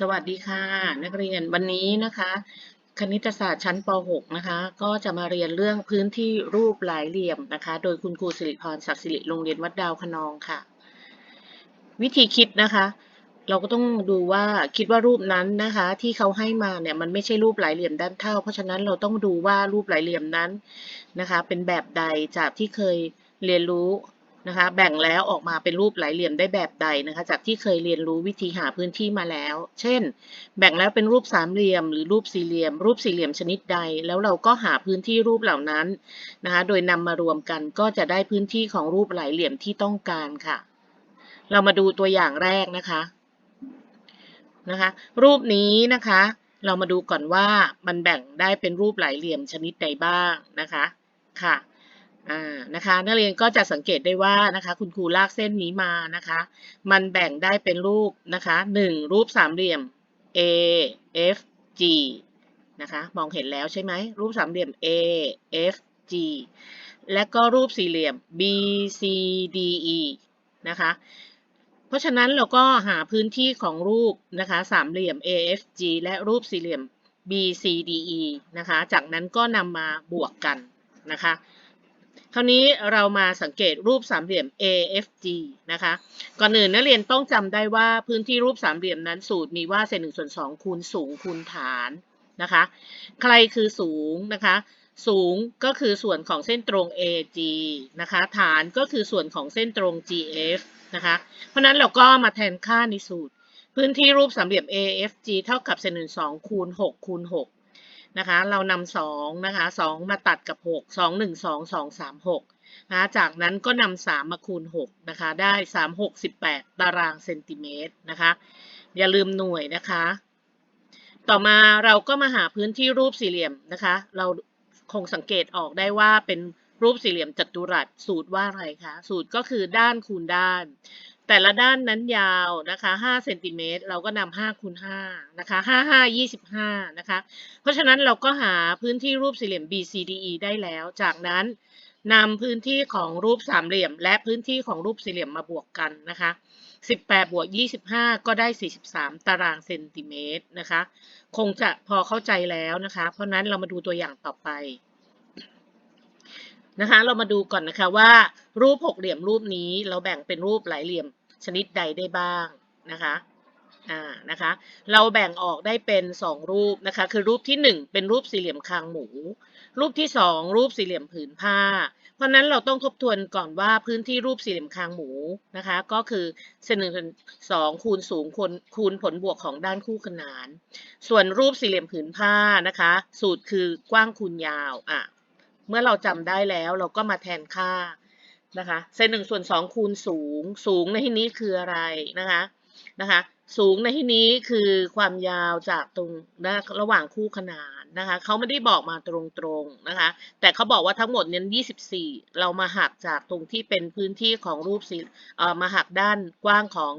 สวัสดีค่ะ นักเรียนวันนี้นะคะ คณิตศาสตร์ชั้นป .6 นะคะ ก็จะมาเรียนเรื่องพื้นที่รูปหลายเหลี่ยมนะคะ โดยคุณครูสิริพรศักดิ์สิริโรงเรียนวัดดาวคะนองค่ะ วิธีคิดนะคะ เราก็ต้องดูว่าคิดว่ารูปนั้นนะคะ ที่เขาให้มาเนี่ยมันไม่ใช่รูปหลายเหลี่ยมด้านเท่า เพราะฉะนั้นเราต้องดูว่ารูปหลายเหลี่ยมนั้นนะคะ เป็นแบบใดจากที่เคยเรียนรู้ นะคะ แบ่งแล้วออกมาเป็นรูปหลายเหลี่ยมได้แบบใดนะคะ จากที่เคยเรียนรู้วิธีหาพื้นที่มาแล้ว เช่น แบ่งแล้วเป็นรูปสามเหลี่ยม หรือรูปสี่เหลี่ยม รูปสี่เหลี่ยมชนิดใด แล้วเราก็หาพื้นที่รูปเหล่านั้นนะคะ โดยนำมารวมกันก็จะได้พื้นที่ของรูปหลายเหลี่ยมที่ต้องการค่ะ เรามาดูตัวอย่างแรกนะคะนะคะ รูปนี้นะคะ เรามาดูก่อนว่ามันแบ่งได้เป็นรูปหลายเหลี่ยมชนิดใดบ้างนะคะค่ะ อ่านะคะนักเรียนก็จะสังเกตได้ว่านะคะ คุณครูลากเส้นนี้มานะคะ มันแบ่งได้เป็นรูปนะคะหนึ่งรูปสามเหลี่ยม A F G นะคะมองเห็นแล้วใช่ไหมรูปสามเหลี่ยม A F G และก็รูปสี่เหลี่ยม B C D E นะคะ เพราะฉะนั้นเราก็หาพื้นที่ของรูปนะคะสามเหลี่ยม AFG และรูปสี่เหลี่ยม BCDE นะคะ จากนั้นก็นำมาบวกกันนะคะ ราวนี้เรามาสังเกตรูปสามเหลี่ยม AFG นะคะ ก่อนอื่นนักเรียนต้องจำได้ว่าพื้นที่รูปสามเหลี่ยมนั้นสูตรมีว่าเศษหนึ่งส่วนสองคูณสูงคูณฐานนะคะ ใครคือสูงนะคะ สูงก็คือส่วนของเส้นตรง AG นะคะ ฐานก็คือส่วนของเส้นตรง GF นะคะ เพราะนั้นเราก็มาแทนค่าในสูตร พื้นที่รูปสามเหลี่ยม AFG เท่ากับเศษหนึ่งสองคูณหกคูณหก นะคะ เรานำสองนะคะสองมาตัดกับหกสองหนึ่งสองสองสามหกนะจากนั้นก็นำสามมาคูณหกนะคะได้สามหกสิบแปดตารางเซนติเมตรนะคะ อย่าลืมหน่วยนะคะ ต่อมาเราก็มาหาพื้นที่รูปสี่เหลี่ยมนะคะ เราคงสังเกตออกได้ว่าเป็นรูปสี่เหลี่ยมจัตุรัสสูตรว่าอะไรคะ สูตรก็คือด้านคูณด้าน แต่ละด้านนั้นยาวนะคะ5เซนติเมตรเราก็นำ5คูณ5นะคะ5 5 25นะคะ เพราะฉะนั้นเราก็หาพื้นที่รูปสี่เหลี่ยม BCDE ได้แล้ว จากนั้นนำพื้นที่ของรูปสามเหลี่ยม และพื้นที่ของรูปสี่เหลี่ยมมาบวกกันนะคะ 18 บวก 25 ก็ได้ 43 ตารางเซนติเมตรนะคะ คงจะพอเข้าใจแล้วนะคะ เพราะนั้นเรามาดูตัวอย่างต่อไป นะคะ เรามาดูก่อนนะคะว่า รูปหกเหลี่ยมรูปนี้เราแบ่งเป็นรูปหลายเหลี่ยมชนิดใดได้บ้างนะคะอ่านะคะ เราแบ่งออกได้เป็นสองรูปนะคะ คือรูปที่หนึ่งเป็นรูปสี่เหลี่ยมคางหมู รูปที่สองรูปสี่เหลี่ยมผืนผ้า เพราะนั้นเราต้องทบทวนก่อนว่าพื้นที่รูปสี่เหลี่ยมคางหมูนะคะ ก็คือเศษหนึ่งส่วนสองคูณสูงคูณคูณผลบวกของด้านคู่ขนาน ส่วนรูปสี่เหลี่ยมผืนผ้านะคะ สูตรคือกว้างคูณยาวอะ เมื่อเราจำได้แล้วเราก็มาแทนค่านะคะเศษหนึ่งส่วนสองคูณสูง สูงในที่นี้คืออะไรนะคะนะคะ สูงในที่นี้คือความยาวจากตรงนะระหว่างคู่ขนานนะคะเขาไม่ได้บอกมาตรงๆนะคะ แต่เขาบอกว่าทั้งหมดเนี่ย24 เรามาหักจากตรงที่เป็นพื้นที่ของรูปสี่เอ่อมาหักด้านกว้างของ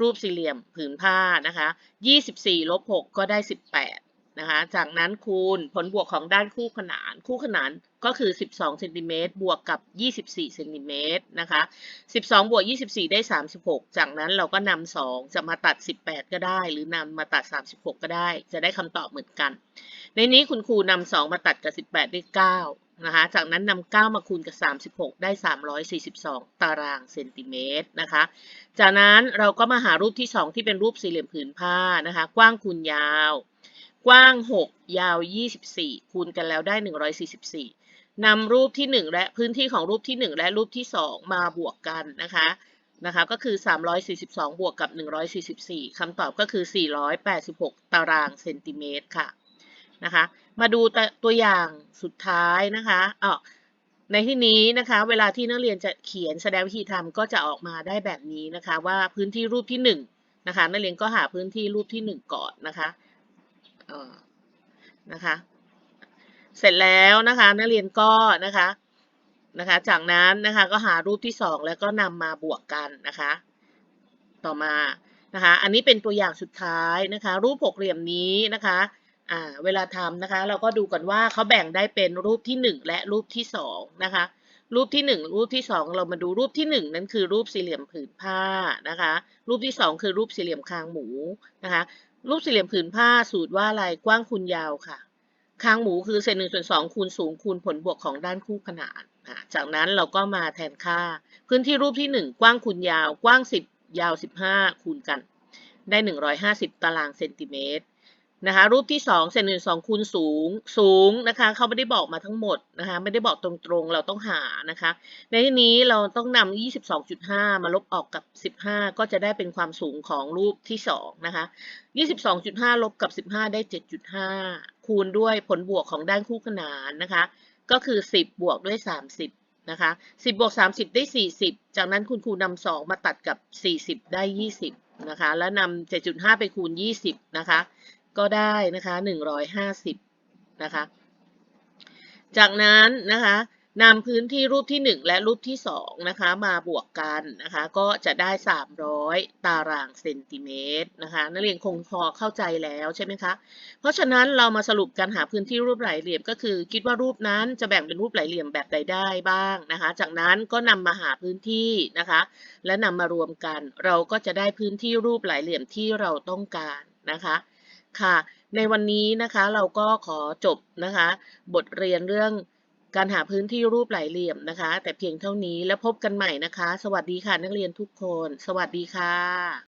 รูปสี่เหลี่ยมผืนผ้านะคะ 24ลบ6ก็ได้ 18 นะคะ จากนั้นคูณผลบวกของด้านคู่ขนาน คู่ขนานก็คือ 12เซนติเมตรบวกกับ 24เซนติเมตรนะคะ 12 บวก 24 ได้ 36 จากนั้นเราก็นำ2จะมาตัด 18 ก็ได้ หรือนำมาตัด 36 ก็ได้ จะได้คำตอบเหมือนกัน ในนี้คุณครูนำ2มาตัดกับ 18 ได้ 9 นะคะ จากนั้นนำ9มาคูณกับ 36 ได้ 342 ตารางเซนติเมตรนะคะ จากนั้นเราก็มาหารูปที่ 2 ที่เป็นรูปสี่เหลี่ยมผืนผ้านะคะ กว้างคูณยาว กว้าง 6 ยาว 24 คูณกันแล้วได้ 144นำรูปที่ 1 และพื้นที่ของรูปที่ 1 และรูปที่ 2 มาบวกกันนะคะนะคะก็คือ 342 บวกกับ 144 คำตอบก็คือ 486 ตารางเซนติเมตรค่ะนะคะมาดูตัวอย่างสุดท้ายนะคะอ๋อในที่นี้นะคะ เวลาที่นักเรียนจะเขียนแสดงวิธีทำก็จะออกมาได้แบบนี้นะคะ ว่าพื้นที่รูปที่1นะคะนักเรียนก็หาพื้นที่รูปที่ 1 ก่อนนะคะ ออนะคะ เสร็จแล้วนะคะนักเรียนก็นะคะนะคะ จากนั้นนะคะก็หารูปที่2แล้วก็นำมาบวกกันนะคะ ต่อมานะคะ อันนี้เป็นตัวอย่างสุดท้ายนะคะ รูปหกเหลี่ยมนี้นะคะอ่าเวลาทำนะคะ เราก็ดูก่อนว่าเขาแบ่งได้เป็นรูปที่1และรูปที่2นะคะ รูปที่หนึ่งรูปที่สองเรามาดูรูปที่หนึ่งนั่นคือรูปสี่เหลี่ยมผืนผ้านะคะ รูปที่สองคือรูปสี่เหลี่ยมคางหมูนะคะ รูปสี่เหลี่ยมผืนผ้าสูตรว่าอะไรกว้างคูณยาวค่ะ คางหมูคือเศษหนึ่งส่วนสองคูณสูงคูณผลบวกของด้านคู่ขนานจากนั้นเราก็มาแทนค่า พื้นที่รูปที่หนึ่งกว้างคูณยาว กว้างสิบยาวสิบห้าคูณกัน ได้หนึ่งร้อยห้าสิบตารางเซนติเมตร นะคะรูปที่สองเศษหนึ่งสองคูณสูงสูงนะคะเขาไม่ได้บอกมาทั้งหมดนะคะไม่ได้บอกตรงๆเราต้องหานะคะ ในที่นี้เราต้องนำ22.5 มาลบออกกับ 15 ก็จะได้เป็นความสูงของรูปที่2นะคะ22.5 ลบกับ 15 ได้ 7.5 คูณด้วยผลบวกของด้านคู่ขนานนะคะ ก็คือ 10 บวกด้วย 30นะคะ10บวก30 ได้ 40 จากนั้นคุณครูนำ2มาตัดกับ 40 ได้ 20นะคะแล้วนำ7.5 ไปคูณ 20นะคะ ก็ได้นะคะ150นะคะ จากนั้นนะคะนำพื้นที่รูปที่ 1 และรูปที่2นะคะมาบวกกันนะคะก็จะได้ 300 ตารางเซนติเมตรนะคะนักเรียนคงพอเข้าใจแล้วใช่ไหมคะเพราะฉะนั้นเรามาสรุปการหาพื้นที่รูปไหลเหลี่ยมก็คือ คิดว่ารูปนั้นจะแบ่งเป็นรูปไหลเหลี่ยมแบบใดได้บ้างนะคะจากนั้นก็นำมาหาพื้นที่นะคะ และนำมารวมกัน เราก็จะได้พื้นที่รูปไหลเหลี่ยมที่เราต้องการนะคะ ค่ะ ในวันนี้นะคะเราก็ขอจบนะคะ บทเรียนเรื่องการหาพื้นที่รูปหลายเหลี่ยมนะคะ แต่เพียงเท่านี้แล้วพบกันใหม่นะคะ สวัสดีค่ะนักเรียนทุกคน สวัสดีค่ะ